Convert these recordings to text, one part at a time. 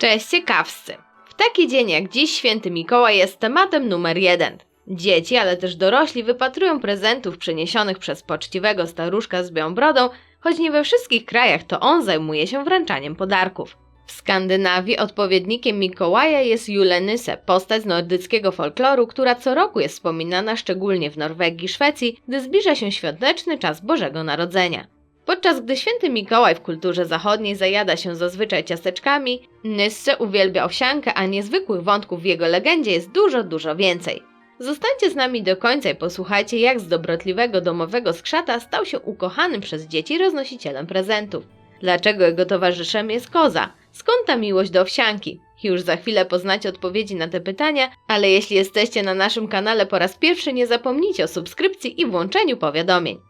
Cześć ciekawscy! W taki dzień jak dziś święty Mikołaj jest tematem numer jeden. Dzieci, ale też dorośli wypatrują prezentów przyniesionych przez poczciwego staruszka z białą brodą, choć nie we wszystkich krajach to on zajmuje się wręczaniem podarków. W Skandynawii odpowiednikiem Mikołaja jest Julenyse, postać z nordyckiego folkloru, która co roku jest wspominana szczególnie w Norwegii i Szwecji, gdy zbliża się świąteczny czas Bożego Narodzenia. Podczas gdy święty Mikołaj w kulturze zachodniej zajada się zazwyczaj ciasteczkami, Nysse uwielbia owsiankę, a niezwykłych wątków w jego legendzie jest dużo, dużo więcej. Zostańcie z nami do końca i posłuchajcie, jak z dobrotliwego domowego skrzata stał się ukochanym przez dzieci roznosicielem prezentów. Dlaczego jego towarzyszem jest koza? Skąd ta miłość do owsianki? Już za chwilę poznacie odpowiedzi na te pytania, ale jeśli jesteście na naszym kanale po raz pierwszy, nie zapomnijcie o subskrypcji i włączeniu powiadomień.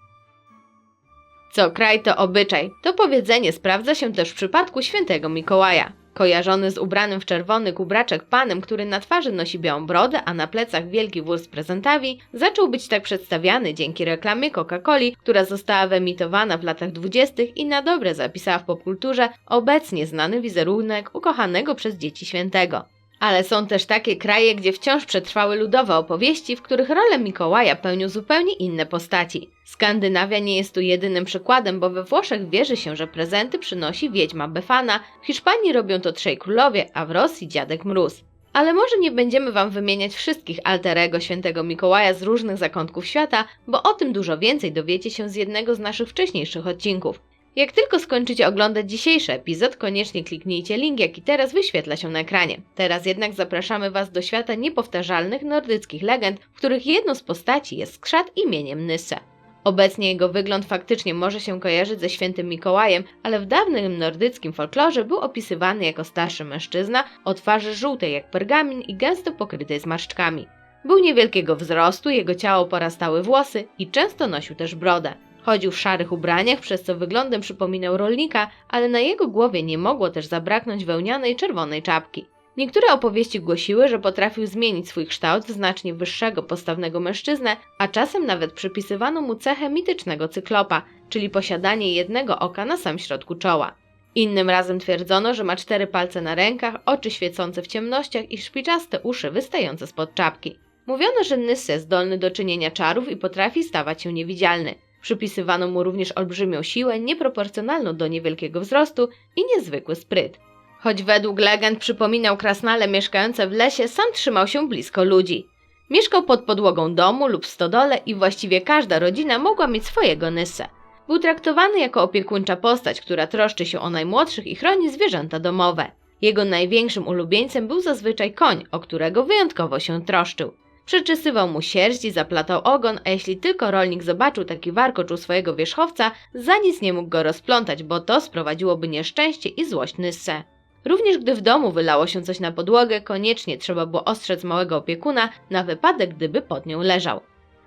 Co kraj to obyczaj. To powiedzenie sprawdza się też w przypadku świętego Mikołaja. Kojarzony z ubranym w czerwony kubraczek panem, który na twarzy nosi białą brodę, a na plecach wielki wóz z prezentami, zaczął być tak przedstawiany dzięki reklamie Coca-Coli, która została wyemitowana w latach dwudziestych i na dobre zapisała w popkulturze obecnie znany wizerunek ukochanego przez dzieci świętego. Ale są też takie kraje, gdzie wciąż przetrwały ludowe opowieści, w których rolę Mikołaja pełnią zupełnie inne postaci. Skandynawia nie jest tu jedynym przykładem, bo we Włoszech wierzy się, że prezenty przynosi wiedźma Befana, w Hiszpanii robią to trzej królowie, a w Rosji dziadek Mróz. Ale może nie będziemy Wam wymieniać wszystkich alterego świętego Mikołaja z różnych zakątków świata, bo o tym dużo więcej dowiecie się z jednego z naszych wcześniejszych odcinków. Jak tylko skończycie oglądać dzisiejszy epizod, koniecznie kliknijcie link, jaki teraz wyświetla się na ekranie. Teraz jednak zapraszamy Was do świata niepowtarzalnych nordyckich legend, w których jedną z postaci jest skrzat imieniem Nysse. Obecnie jego wygląd faktycznie może się kojarzyć ze świętym Mikołajem, ale w dawnym nordyckim folklorze był opisywany jako starszy mężczyzna o twarzy żółtej jak pergamin i gęsto pokrytej zmarszczkami. Był niewielkiego wzrostu, jego ciało porastały włosy i często nosił też brodę. Chodził w szarych ubraniach, przez co wyglądem przypominał rolnika, ale na jego głowie nie mogło też zabraknąć wełnianej czerwonej czapki. Niektóre opowieści głosiły, że potrafił zmienić swój kształt w znacznie wyższego postawnego mężczyznę, a czasem nawet przypisywano mu cechę mitycznego cyklopa, czyli posiadanie jednego oka na sam środku czoła. Innym razem twierdzono, że ma cztery palce na rękach, oczy świecące w ciemnościach i szpiczaste uszy wystające spod czapki. Mówiono, że Nysse jest zdolny do czynienia czarów i potrafi stawać się niewidzialny. Przypisywano mu również olbrzymią siłę, nieproporcjonalną do niewielkiego wzrostu i niezwykły spryt. Choć według legend przypominał krasnale mieszkające w lesie, sam trzymał się blisko ludzi. Mieszkał pod podłogą domu lub w stodole i właściwie każda rodzina mogła mieć swojego Nysę. Był traktowany jako opiekuńcza postać, która troszczy się o najmłodszych i chroni zwierzęta domowe. Jego największym ulubieńcem był zazwyczaj koń, o którego wyjątkowo się troszczył. Przeczesywał mu sierść i zaplatał ogon, a jeśli tylko rolnik zobaczył taki warkocz u swojego wierzchowca, za nic nie mógł go rozplątać, bo to sprowadziłoby nieszczęście i złość Nysse. Również gdy w domu wylało się coś na podłogę, koniecznie trzeba było ostrzec małego opiekuna na wypadek, gdyby pod nią leżał.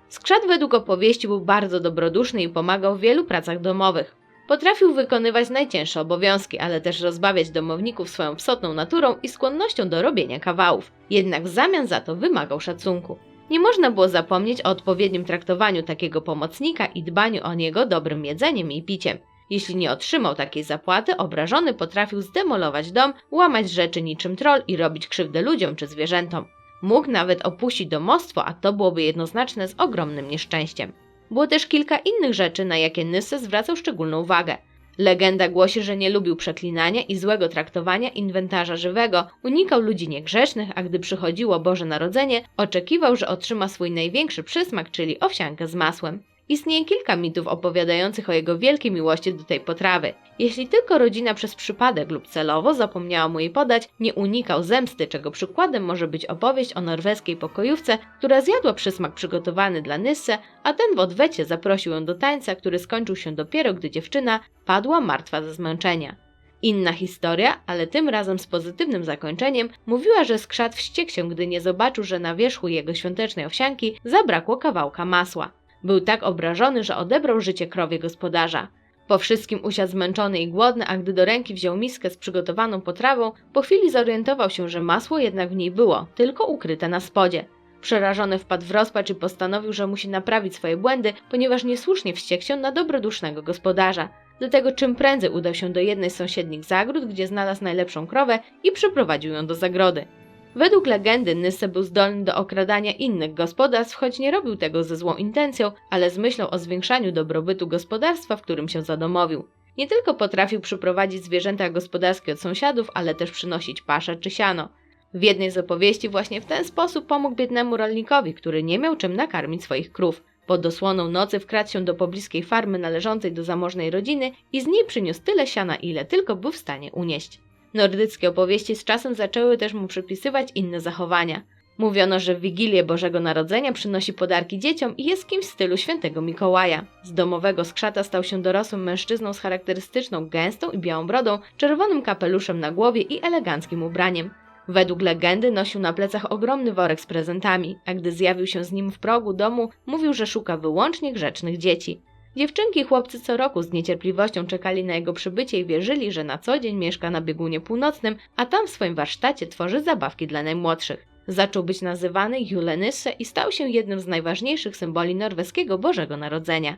Skrzat według opowieści był bardzo dobroduszny i pomagał w wielu pracach domowych. Potrafił wykonywać najcięższe obowiązki, ale też rozbawiać domowników swoją psotną naturą i skłonnością do robienia kawałów. Jednak w zamian za to wymagał szacunku. Nie można było zapomnieć o odpowiednim traktowaniu takiego pomocnika i dbaniu o niego dobrym jedzeniem i piciem. Jeśli nie otrzymał takiej zapłaty, obrażony potrafił zdemolować dom, łamać rzeczy niczym troll i robić krzywdę ludziom czy zwierzętom. Mógł nawet opuścić domostwo, a to byłoby jednoznaczne z ogromnym nieszczęściem. Było też kilka innych rzeczy, na jakie Nysse zwracał szczególną uwagę. Legenda głosi, że nie lubił przeklinania i złego traktowania inwentarza żywego, unikał ludzi niegrzecznych, a gdy przychodziło Boże Narodzenie, oczekiwał, że otrzyma swój największy przysmak, czyli owsiankę z masłem. Istnieje kilka mitów opowiadających o jego wielkiej miłości do tej potrawy. Jeśli tylko rodzina przez przypadek lub celowo zapomniała mu jej podać, nie unikał zemsty, czego przykładem może być opowieść o norweskiej pokojówce, która zjadła przysmak przygotowany dla Nysse, a ten w odwecie zaprosił ją do tańca, który skończył się dopiero, gdy dziewczyna padła martwa ze zmęczenia. Inna historia, ale tym razem z pozytywnym zakończeniem, mówiła, że skrzat wściekł się, gdy nie zobaczył, że na wierzchu jego świątecznej owsianki zabrakło kawałka masła. Był tak obrażony, że odebrał życie krowie gospodarza. Po wszystkim usiadł zmęczony i głodny, a gdy do ręki wziął miskę z przygotowaną potrawą, po chwili zorientował się, że masło jednak w niej było, tylko ukryte na spodzie. Przerażony wpadł w rozpacz i postanowił, że musi naprawić swoje błędy, ponieważ niesłusznie wściekł się na dobrodusznego gospodarza. dlatego czym prędzej udał się do jednej z sąsiednich zagród, gdzie znalazł najlepszą krowę i przyprowadził ją do zagrody. Według legendy Nysse był zdolny do okradania innych gospodarstw, choć nie robił tego ze złą intencją, ale z myślą o zwiększaniu dobrobytu gospodarstwa, w którym się zadomowił. Nie tylko potrafił przyprowadzić zwierzęta gospodarskie od sąsiadów, ale też przynosić paszę czy siano. W jednej z opowieści właśnie w ten sposób pomógł biednemu rolnikowi, który nie miał czym nakarmić swoich krów. Pod osłoną nocy wkradł się do pobliskiej farmy należącej do zamożnej rodziny i z niej przyniósł tyle siana, ile tylko był w stanie unieść. Nordyckie opowieści z czasem zaczęły też mu przypisywać inne zachowania. Mówiono, że w Wigilię Bożego Narodzenia przynosi podarki dzieciom i jest kimś w stylu świętego Mikołaja. Z domowego skrzata stał się dorosłym mężczyzną z charakterystyczną gęstą i białą brodą, czerwonym kapeluszem na głowie i eleganckim ubraniem. Według legendy nosił na plecach ogromny worek z prezentami, a gdy zjawił się z nim w progu domu, mówił, że szuka wyłącznie grzecznych dzieci. Dziewczynki i chłopcy co roku z niecierpliwością czekali na jego przybycie i wierzyli, że na co dzień mieszka na biegunie północnym, a tam w swoim warsztacie tworzy zabawki dla najmłodszych. Zaczął być nazywany Julenysse i stał się jednym z najważniejszych symboli norweskiego Bożego Narodzenia.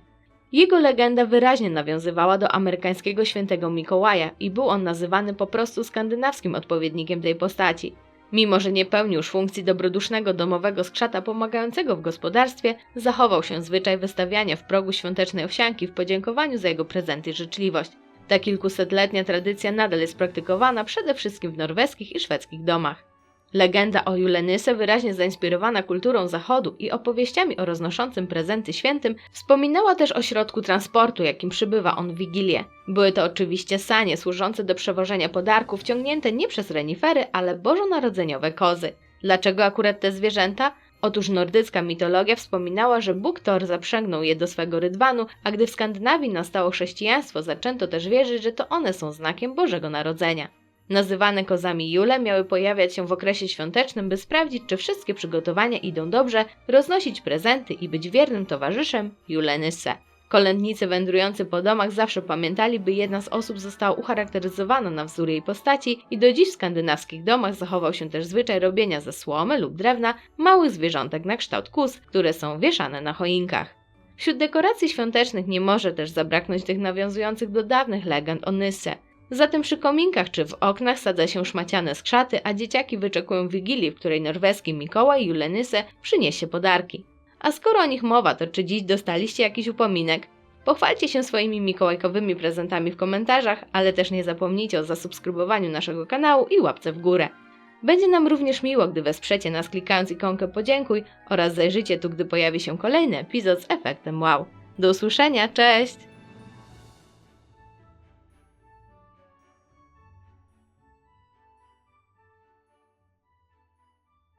Jego legenda wyraźnie nawiązywała do amerykańskiego świętego Mikołaja i był on nazywany po prostu skandynawskim odpowiednikiem tej postaci. Mimo, że nie pełnił już funkcji dobrodusznego domowego skrzata pomagającego w gospodarstwie, zachował się zwyczaj wystawiania w progu świątecznej owsianki w podziękowaniu za jego prezenty i życzliwość. Ta kilkusetletnia tradycja nadal jest praktykowana przede wszystkim w norweskich i szwedzkich domach. Legenda o Julenyse, wyraźnie zainspirowana kulturą zachodu i opowieściami o roznoszącym prezenty świętym, wspominała też o środku transportu, jakim przybywa on w Wigilię. Były to oczywiście sanie służące do przewożenia podarków, ciągnięte nie przez renifery, ale bożonarodzeniowe kozy. Dlaczego akurat te zwierzęta? Otóż nordycka mitologia wspominała, że Bóg Thor zaprzęgnął je do swego rydwanu, a gdy w Skandynawii nastało chrześcijaństwo, zaczęto też wierzyć, że to one są znakiem Bożego Narodzenia. Nazywane kozami Jule miały pojawiać się w okresie świątecznym, by sprawdzić, czy wszystkie przygotowania idą dobrze, roznosić prezenty i być wiernym towarzyszem Julenysse. Kolędnicy wędrujący po domach zawsze pamiętali, by jedna z osób została ucharakteryzowana na wzór jej postaci i do dziś w skandynawskich domach zachował się też zwyczaj robienia ze słomy lub drewna małych zwierzątek na kształt kus, które są wieszane na choinkach. Wśród dekoracji świątecznych nie może też zabraknąć tych nawiązujących do dawnych legend o Nysse. Zatem przy kominkach czy w oknach sadza się szmaciane skrzaty, a dzieciaki wyczekują wigilii, w której norweski Mikołaj Julenyse przyniesie podarki. A skoro o nich mowa, to czy dziś dostaliście jakiś upominek? Pochwalcie się swoimi mikołajkowymi prezentami w komentarzach, ale też nie zapomnijcie o zasubskrybowaniu naszego kanału i łapce w górę. Będzie nam również miło, gdy wesprzecie nas klikając ikonkę podziękuj oraz zajrzycie tu, gdy pojawi się kolejny epizod z efektem wow. Do usłyszenia, cześć!